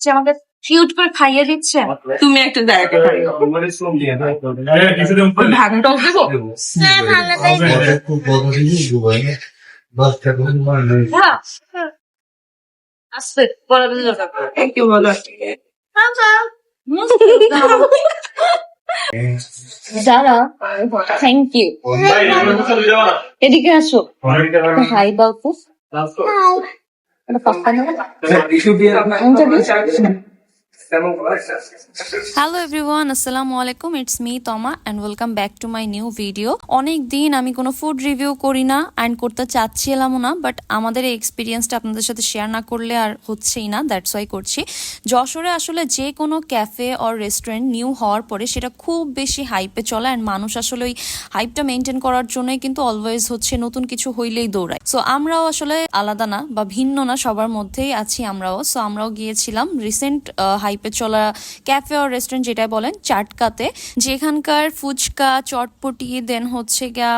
যে আমাকে কিউট করে খাইয়ে দিচ্ছে। তুমি একটা খাইও বলো যারা থ্যাংক ইউ এদিকে আসো। হাই দাও তো এটা পাপ্পা না হ্যালো এভরিওয়ান আসসালামু আলাইকুম it's me Toma and welcome back to my new video অনেক দিন আমি কোনো ফুড রিভিউ করি না অ্যান্ড করতে চাচ্ছিলামও না বাট আমাদের এই এক্সপিরিয়েন্সটা আপনাদের সাথে শেয়ার না করলে আর হচ্ছেই না দ্যাটস ওয়াই করছি। যশোরে আসলে যে কোনো ক্যাফে অর রেস্টুরেন্ট নিউ হওয়ার পরে সেটা খুব বেশি হাইপে চলে অ্যান্ড মানুষ আসলে ওই হাইপটা মেনটেন করার জন্যই কিন্তু অলওয়েজ হচ্ছে নতুন কিছু হইলেই দৌড়ায়। সো আমরাও আসলে আলাদা না বা ভিন্ন না, সবার মধ্যেই আছি আমরাও। সো আমরাও গিয়েছিলাম রিসেন্ট হাইপে চলা ক্যাফে অর রেস্টুরেন্ট যেটা বলেন, চাটকাতে, যেখানকার ফুচকা, চটপটি দেন হচ্ছে গিয়া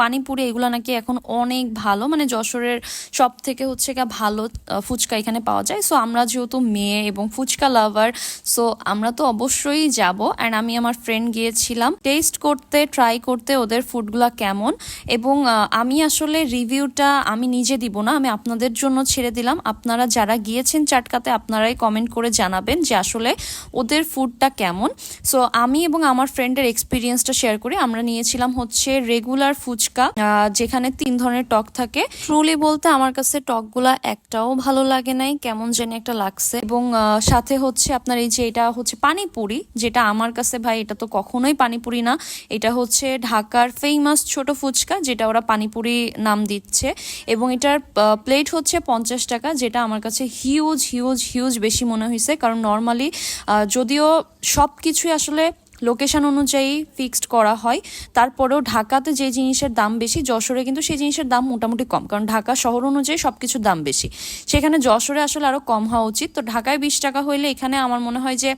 পানিপুরি, এগুলো নাকি এখন অনেক ভালো মানে যশোরের সব থেকে হচ্ছে গিয়া ভালো ফুচকা এখানে পাওয়া যায়। সো আমরা যেহেতু মেয়ে এবং ফুচকা লাভার সো আমরা তো অবশ্যই যাব। অ্যান্ড আমি আমার ফ্রেন্ড গিয়েছিলাম টেস্ট করতে ট্রাই করতে ওদের ফুডগুলো কেমন। এবং আমি আসলে রিভিউটা আমি নিজে দিব না, আমি আপনাদের জন্য ছেড়ে দিলাম। আপনারা যারা গিয়েছেন চাটকাতে, আপনারাই কমেন্ট করে জানাবেন। যে আসলে ওদের ফুডটা কেমন। সো আমি এবং আমার ফ্রেন্ডের এক্সপিরিয়েন্সটা শেয়ার করি। আমরা নিয়েছিলাম হচ্ছে রেগুলার ফুচকা যেখানে তিন ধরনের টক থাকে। ট্রুলি বলতে আমার কাছে টকগুলা একটাও ভালো লাগে নাই, কেমন যেন একটা লাগছে। এবং সাথে হচ্ছে আপনার এই যে এটা হচ্ছে পানিপুরি, যেটা আমার কাছে ভাই, এটা তো কখনোই পানিপুরি না। এটা হচ্ছে ঢাকার ফেমাস ছোট ফুচকা, যেটা ওরা পানিপুরি নাম দিচ্ছে। এবং এটার প্লেট হচ্ছে পঞ্চাশ টাকা, যেটা আমার কাছে হিউজ হিউজ হিউজ বেশি মনে হয়েছে কারণ নর্মালি যদিও সব কিছুই আসলে লোকেশন অনুযায়ী ফিক্সড করা হয়। তারপরেও ঢাকাতে যে জিনিসের দাম বেশি, যশোরে কিন্তু সেই জিনিসের দাম মোটামুটি কম। কারণ ঢাকা শহর অনুযায়ী সব কিছুর দাম বেশি। সেখানে যশোরে আসলে আরও কম হওয়া উচিত। তো ঢাকায় বিশ টাকা হইলে এখানে আমার মনে হয় যে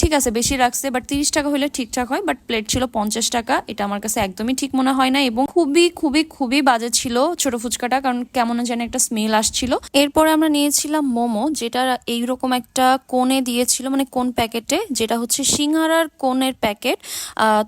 ঠিক আছে, বেশি রাখছে বাট তিরিশ টাকা হইলে ঠিকঠাক হয় বাট প্লেট ছিল পঞ্চাশ টাকা। এটা আমার কাছে একদমই ঠিক মনে হয় না এবং খুবই খুবই খুবই বাজে ছিল ছোট ফুচকাটা, কারণ কেমন যেন একটা স্মেল আসছিল। এরপরে আমরা নিয়েছিলাম মোমো, যেটা এইরকম একটা কোণে দিয়েছিল মানে কোন প্যাকেটে যেটা হচ্ছে সিঙ্গারার কোণের প্যাকেট।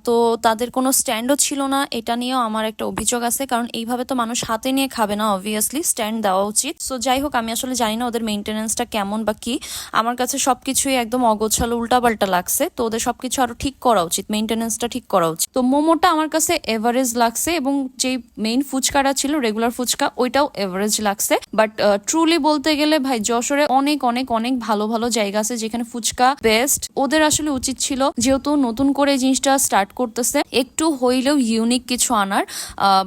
তো তাদের কোনো স্ট্যান্ডও ছিল না। এটা নিয়েও আমার একটা অভিযোগ আছে, কারণ এইভাবে তো মানুষ হাতে নিয়ে খাবে না অবভিয়াসলি স্ট্যান্ড দেওয়া উচিত। সো যাই হোক, আমি আসলে জানি না ওদের মেনটেনেন্সটা কেমন বা কি। আমার কাছে সবকিছুই একদম অগোছালো, উল্টাপাল্টা লাগছে। তো ওদের সবকিছু আরও ঠিক করা উচিত মেনটেনেন্সটা ঠিক করা উচিত। তো মোমোটা আমার কাছে এভারেজ লাগছে এবং যেই মেইন ফুচকাটা ছিল রেগুলার ফুচকা, ওইটাও এভারেজ লাগছে। বাট ট্রুলি বলতে গেলে ভাই, যশোরে অনেক অনেক অনেক ভালো ভালো জায়গা আছে যেখানে ফুচকা বেস্ট ওদের আসলে উচিত ছিল, যেহেতু নতুন করে জিনিসটা স্টার্ট করতেছে। একটু হইলেও ইউনিক কিছু আনার।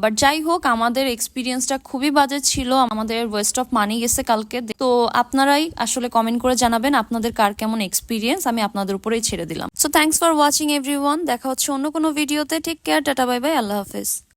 বাট যাই হোক, আমাদের এক্সপিরিয়েন্সটা খুবই বাজে ছিল। আমাদের ওয়েস্ট অফ মানি গেছে কালকে। তো আপনারাই আসলে কমেন্ট করে জানাবেন আপনাদের কার কেমন এক্সপিরিয়েন্স আমি আপনাদের উপরেই ছেড়ে দিলাম। So thanks for watching every দেখা হচ্ছে অন্য কোনো ভিডিওতে ঠিক কেয়ার টাটা বাই বাই আল্লাহ হাফেজ।